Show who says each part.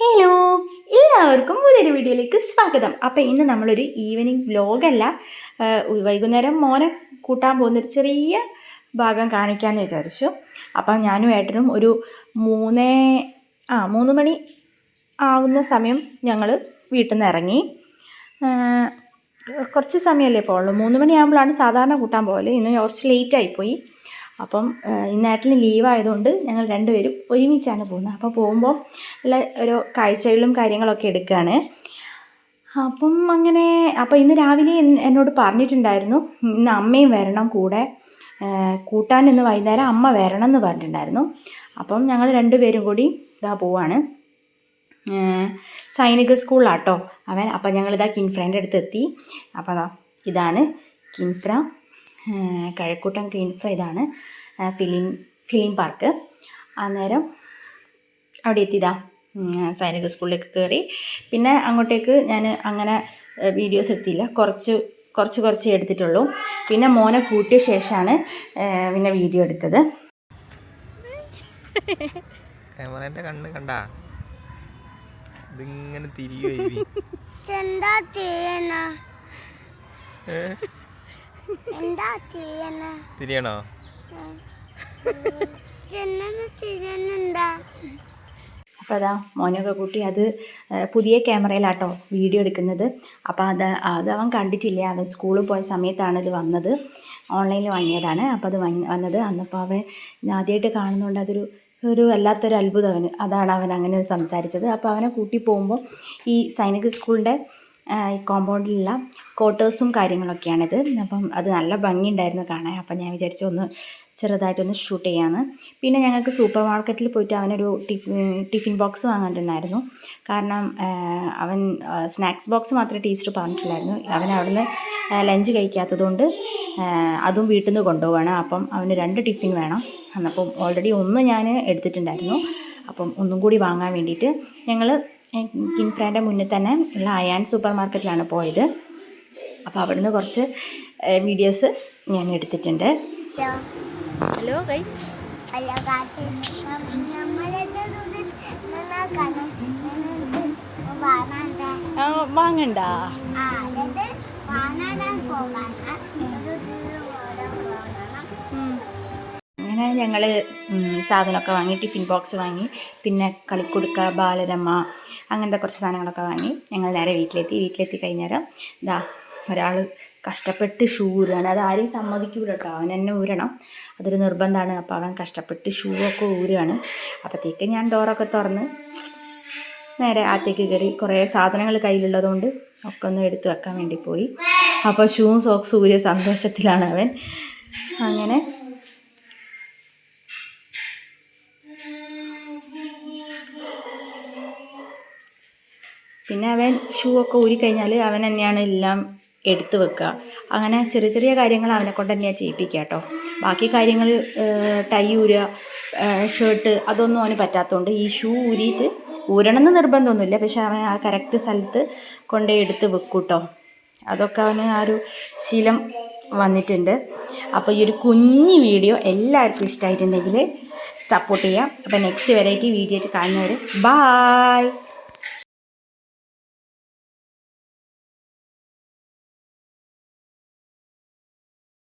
Speaker 1: Hello എല്ലാവർക്കും പുതിയൊരു വീഡിയോയിലേക്ക് സ്വാഗതം. അപ്പോൾ ഇന്ന് നമ്മളൊരു ഈവനിങ് വ്ലോഗല്ല വൈകുന്നേരം മോനെ കൂട്ടാൻ പോകുന്നൊരു ചെറിയ ഭാഗം കാണിക്കാമെന്ന് വിചാരിച്ചു. അപ്പം ഞാനും ഏട്ടനും ഒരു മൂന്നേ ആ മൂന്ന് മണി ആവുന്ന സമയം ഞങ്ങൾ വീട്ടിൽ നിന്ന് ഇറങ്ങി കുറച്ച് സമയമല്ലേ ഇപ്പോൾ ഉള്ളൂ മൂന്ന് മണിയാകുമ്പോഴാണ് സാധാരണ കൂട്ടാൻ പോകൽ ഇന്ന് കുറച്ച് ലേറ്റ് ആയിപ്പോയി. അപ്പം ഇന്നേട്ടന് ഇന്ന് ഏട്ടന് ലീവ് ആയതുകൊണ്ട് ഞങ്ങൾ രണ്ടുപേരും ഒരുമിച്ചാണ് പോകുന്നത്. അപ്പോൾ പോകുമ്പോൾ ഉള്ള ഓരോ കാഴ്ചകളും കാര്യങ്ങളൊക്കെ എടുക്കുകയാണ് അപ്പം അങ്ങനെ അപ്പോൾ ഇന്ന് രാവിലെ എന്നോട് പറഞ്ഞിട്ടുണ്ടായിരുന്നു ഇന്ന് അമ്മയും വരണം കൂടെ കൂട്ടാൻ ഇന്ന് വൈകുന്നേരം അമ്മ വരണം എന്ന് പറഞ്ഞിട്ടുണ്ടായിരുന്നു. അപ്പം ഞങ്ങൾ രണ്ടുപേരും കൂടി ഇതാ പോവാണ്. സൈനിക സ്കൂളിലാട്ടോ അവൻ. അപ്പം ഞങ്ങളിതാ കിൻഫ്രേന്റെ അടുത്ത് എത്തി അപ്പോൾ ഇതാണ് കിൻഫ്ര. കഴക്കൂട്ടം കിൻഫ്ര ഇതാണ്. Film film park. അന്നേരം അവിടെ എത്തിയതാ. സൈനിക സ്കൂളിലേക്ക് കയറി പിന്നെ അങ്ങോട്ടേക്ക് ഞാൻ അങ്ങനെ വീഡിയോസ് എടുത്തില്ല. കുറച്ച് കുറച്ച് കുറച്ച് എടുത്തിട്ടുള്ളൂ. പിന്നെ മോനെ കൂട്ടിയ ശേഷമാണ് പിന്നെ വീഡിയോ എടുത്തത്.
Speaker 2: ക്യാമറേന്റെ കണ്ണ് കണ്ടാ? ഇതിങ്ങനെ തിരികെ
Speaker 3: എന്താ ചെയ്യണ
Speaker 2: തിരിയണോ?
Speaker 1: അപ്പോൾ അതാ മോനൊക്കെ കൂട്ടി അത് പുതിയ ക്യാമറയിലാട്ടോ വീഡിയോ എടുക്കുന്നത്. അപ്പോൾ അത് അത് അവൻ കണ്ടിട്ടില്ല? അവൻ സ്കൂളിൽ പോയ സമയത്താണ് ഇത് വന്നത്. ഓൺലൈനിൽ വാങ്ങിയതാണ്. അപ്പോൾ അത് വന്ന് വന്നത്. അന്നപ്പോൾ അവൻ ആദ്യമായിട്ട് കാണുന്നതുകൊണ്ട് അതൊരു ഒരു വല്ലാത്തൊരു അത്ഭുതം അവന്. അതാണ് അവൻ അങ്ങനെ സംസാരിച്ചത്. അപ്പോൾ അവനെ കൂട്ടി പോകുമ്പോൾ ഈ സൈനിക സ്കൂളിന്റെ ഈ കോമ്പൗണ്ടിലുള്ള ക്വാർട്ടേഴ്സും കാര്യങ്ങളൊക്കെയാണിത്. അപ്പം അത് നല്ല ഭംഗിയുണ്ടായിരുന്നു കാണാൻ. അപ്പം ഞാൻ വിചാരിച്ചു ഒന്ന് ചെറുതായിട്ടൊന്ന് ഷൂട്ട് ചെയ്യാമെന്ന് പിന്നെ ഞങ്ങൾക്ക് സൂപ്പർ മാർക്കറ്റിൽ പോയിട്ട് അവനൊരു ടിഫിൻ ടിഫിൻ ബോക്സ് വാങ്ങിയിട്ടുണ്ടായിരുന്നു കാരണം അവൻ സ്നാക്സ് ബോക്സ് മാത്രമേ ടീച്ചർ പറഞ്ഞിട്ടില്ലായിരുന്നു അവൻ അവിടുന്ന് ലഞ്ച് കഴിക്കാത്തതുകൊണ്ട് അതും വീട്ടിൽ നിന്ന് കൊണ്ടുപോവാണ്. അപ്പം അവന് രണ്ട് ടിഫിൻ വേണം. എന്നപ്പം ഓൾറെഡി ഒന്ന് ഞാൻ എടുത്തിട്ടുണ്ടായിരുന്നു. അപ്പം ഒന്നും കൂടി വാങ്ങാൻ വേണ്ടിയിട്ട് ഞങ്ങൾ കിൻഫ്രാന്റെ മുന്നിൽ തന്നെ ഉള്ള അയാൻ സൂപ്പർ മാർക്കറ്റിലാണ് പോയത്. അപ്പോൾ അവിടുന്ന് കുറച്ച് വീഡിയോസ് ഞാൻ എടുത്തിട്ടുണ്ട്. ഹലോ ഗൈസ്
Speaker 3: വാങ്ങാണ്ട
Speaker 1: വാങ്ങണ്ട.
Speaker 3: ആ അതായത് വാങ്ങാൻ പോകാന
Speaker 1: അങ്ങനെ ഞങ്ങൾ സാധനമൊക്കെ വാങ്ങി ടിഫിൻ ബോക്സ് വാങ്ങി പിന്നെ കളിക്കുടുക്ക ബാലരമ അങ്ങനത്തെ കുറച്ച് സാധനങ്ങളൊക്കെ വാങ്ങി ഞങ്ങൾ നേരെ വീട്ടിലെത്തി. വീട്ടിലെത്തി കഴിഞ്ഞേരം ഇതാ ഒരാൾ കഷ്ടപ്പെട്ട് ഷൂ ഊരുകയാണ് അത് ആരെയും സമ്മതിക്കൂല കേട്ടോ അവൻ തന്നെ ഊരണം. അതൊരു നിർബന്ധമാണ് അപ്പോൾ അവൻ കഷ്ടപ്പെട്ട് ഷൂ ഒക്കെ ഊരുകയാണ് അപ്പോഴത്തേക്ക് ഞാൻ ഡോറൊക്കെ തുറന്ന് നേരെ ആത്തേക്ക് കയറി കുറേ സാധനങ്ങൾ കയ്യിലുള്ളതുകൊണ്ട് ഒക്കെ ഒന്ന് എടുത്തു വെക്കാൻ വേണ്ടി പോയി. അപ്പോൾ ഷൂവും സോക്സ് ഊരിയ സന്തോഷത്തിലാണ് അവൻ. അങ്ങനെ പിന്നെ അവൻ ഷൂ ഒക്കെ ഊരിക്കഴിഞ്ഞാൽ അവൻ തന്നെയാണ് എല്ലാം എടുത്തു വെക്കുക. അങ്ങനെ ചെറിയ ചെറിയ കാര്യങ്ങൾ അവനെ കൊണ്ട് തന്നെയാണ് ചെയ്യിപ്പിക്കുക കേട്ടോ ബാക്കി കാര്യങ്ങൾ ടൈ ഊരുക ഷർട്ട് അതൊന്നും അവന് പറ്റാത്തതുകൊണ്ട് ഈ ഷൂ ഊരിയിട്ട് ഊരണമെന്ന് നിർബന്ധമൊന്നുമില്ല. പക്ഷേ അവൻ ആ കറക്റ്റ് സ്ഥലത്ത് കൊണ്ടേ എടുത്ത് വെക്കും കേട്ടോ അതൊക്കെ അവന് ആ ഒരു ശീലം വന്നിട്ടുണ്ട്. അപ്പോൾ ഈ ഒരു കുഞ്ഞു വീഡിയോ എല്ലാവർക്കും ഇഷ്ടമായിട്ടുണ്ടെങ്കിൽ സപ്പോർട്ട് ചെയ്യാം അപ്പോൾ നെക്സ്റ്റ് വെറൈറ്റി വീഡിയോ ആയിട്ട് കാണുന്നവർ ബായ്